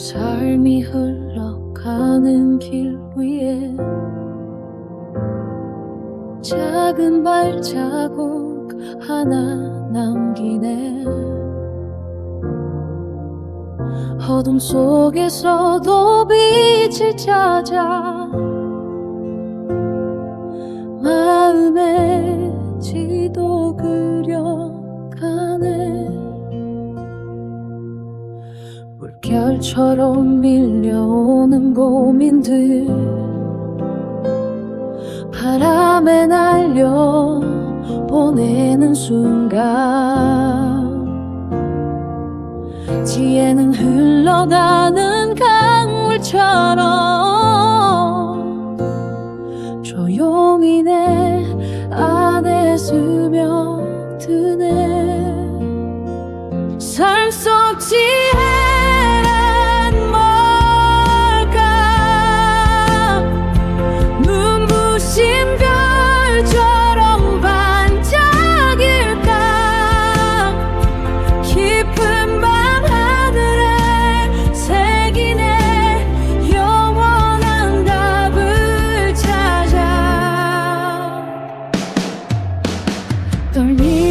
삶이 흘러가는 길 위에 작은 발자국 하나 남기네. 어둠 속에서도 빛을 찾아 마음에 물결처럼 밀려오는 고민들. 바람에 날려 보내는 순간. 지혜는 흘러가는 강물처럼 Don't you?